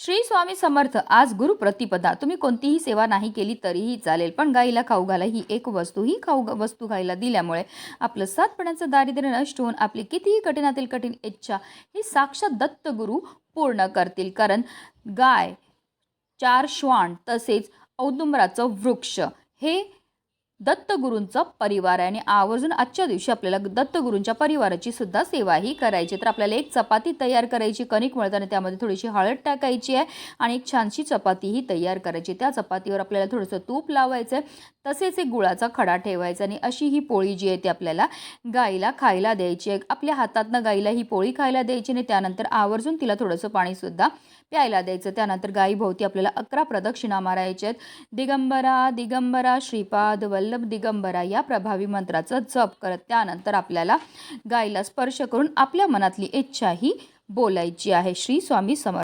श्री स्वामी समर्थ आज गुरु प्रतिपदा. तुम्ही कोणतीही सेवा नाही केली तरीही चालेल पण गाईला खाऊ घाला. ही एक वस्तू ही खाऊ वस्तू गाईला दिल्यामुळे आपलं सातपणाचं दारिद्र्य नष्ट होऊन आपली कितीही कठीणातील कठीण इच्छा ही साक्षात दत्तगुरु पूर्ण करतील. कारण गाय चार श्वान तसेच औदुंबराचं वृक्ष हे दत्तगुरूंचा परिवार आहे. आणि आवर्जून आजच्या दिवशी आपल्याला दत्तगुरूंच्या परिवाराची सुद्धा सेवा ही करायची तर आपल्याला एक चपाती तयार करायची कणिक मळताना त्यामध्ये थोडीशी हळद टाकायची आहे आणि एक छानशी चपातीही तयार करायची त्या चपातीवर आपल्याला थोडंसं तूप लावायचं आहे. तसेच एक गुळाचा खडा ठेवायचा आणि अशी ही पोळी जी आहे ती आपल्याला गाईला खायला द्यायची आहे. आपल्या हातातनं गाईला ही पोळी खायला द्यायची आणि त्यानंतर आवर्जून तिला थोडंसं पाणीसुद्धा प्यायला द्यायचं त्यानंतर गाईभोवती आपल्याला अकरा प्रदक्षिणा मारायच्या आहेत. दिगंबरा दिगंबरा श्रीपाद वल्लभ दिगंबरा या प्रभावी मंत्राचा जप करत त्यानंतर आपल्याला गायला स्पर्श करून आपल्या मनातली इच्छा ही बोलायची आहे. श्री स्वामी समर्थ